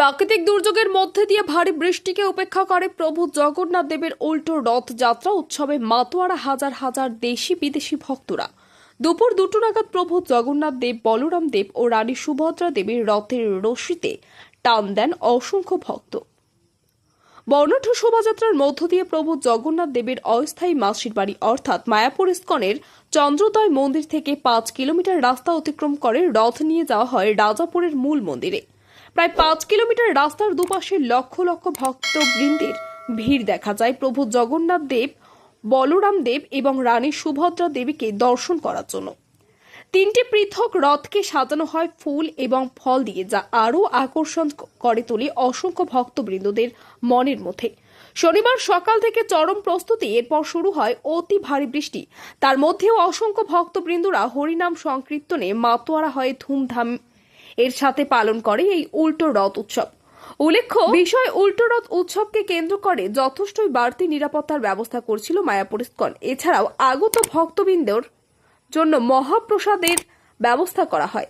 প্রাকৃতিক দুর্যোগের মধ্যে দিয়ে ভারী বৃষ্টিকে উপেক্ষা করে প্রভু জগন্নাথ দেবের উল্টো রথযাত্রা উৎসবে মাতোয়ারা হাজার হাজার দেশি বিদেশি ভক্তরা। দুপুর দুটো নাগাদ প্রভু জগন্নাথ দেব, বলরাম দেব ও রানী সুভদ্রা দেবীর রথের রশিতে টান দেন অসংখ্য ভক্ত। বর্ণাঢ্য শোভাযাত্রার মধ্য দিয়ে প্রভু জগন্নাথ দেবের অস্থায়ী মাসির বাড়ি অর্থাৎ মায়াপুর ইস্কনের চন্দ্রোদয় মন্দির থেকে পাঁচ কিলোমিটার রাস্তা অতিক্রম করে রথ নিয়ে যাওয়া হয় রাজাপুরের মূল মন্দিরে। প্রায় পাঁচ কিলোমিটার রাস্তার দুপাশে লক্ষ লক্ষ ভক্তবৃন্দের ভিড় দেখা যায়। প্রভু জগন্নাথ দেব, বলরাম দেব এবং রানী সুভদ্রা দেবীকে দর্শন করার জন্য। তিনটি পৃথক রথকে সাজানো হয় ফুল এবং ফল দিয়ে, যা আরও আকর্ষণ করে তোলে অসংখ্য ভক্তবৃন্দদের মনের মধ্যে। শনিবার সকাল থেকে চরম প্রস্তুতি, এরপর শুরু হয় অতি ভারী বৃষ্টি। তার মধ্যেও অসংখ্য ভক্তবৃন্দরা হরিনাম সংকীর্তনে মাতোয়ারা হয়ে ধুমধাম এর সাথে পালন করে এই উল্টো রথ উৎসব। উল্লেখ্য, বিষয় উল্টো রথ উৎসবকে কেন্দ্র করে যথেষ্টই বাড়তি নিরাপত্তার ব্যবস্থা করছিল মায়াপুর ইস্কন। এছাড়াও আগত ভক্তবৃন্দর জন্য মহাপ্রসাদের ব্যবস্থা করা হয়।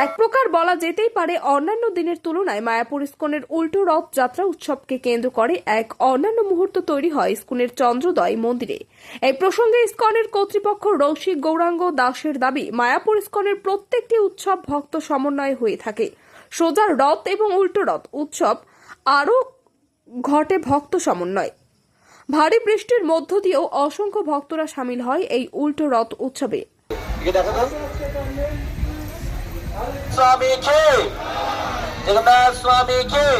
এক প্রকার বলা যেতেই পারে অন্যান্য দিনের তুলনায় মায়াপুর ইস্কনের উল্টো রথ যাত্রা উৎসবকে কেন্দ্র করে এক অন্যান্য মুহূর্ত তৈরি হয় ইস্কনের চন্দ্রোদয় মন্দিরে। এই প্রসঙ্গে ইস্কনের কর্তৃপক্ষ রৌশিক গৌরাঙ্গ দাসের দাবি, মায়াপুর ইস্কনের প্রত্যেকটি উৎসব ভক্ত সমন্বয়ে হয়ে থাকে। সোজা রথ এবং উল্টো রথ উৎসব আরও ঘটে ভক্ত সমন্বয়। ভারী বৃষ্টির মধ্য দিয়েও অসংখ্য ভক্তরা সামিল হয় এই উল্টো রথ উৎসবে। জগন্নাথ স্বামী কে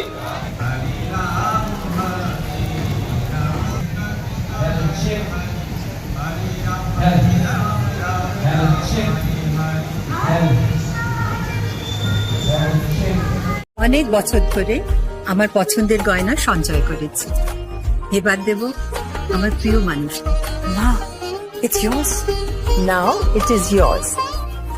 অনেক বছর ধরে আমার পছন্দের গয়না সঞ্চয় করেছি। এবার দেব আমার প্রিয় মানুষ না it's yours. Now it is yours.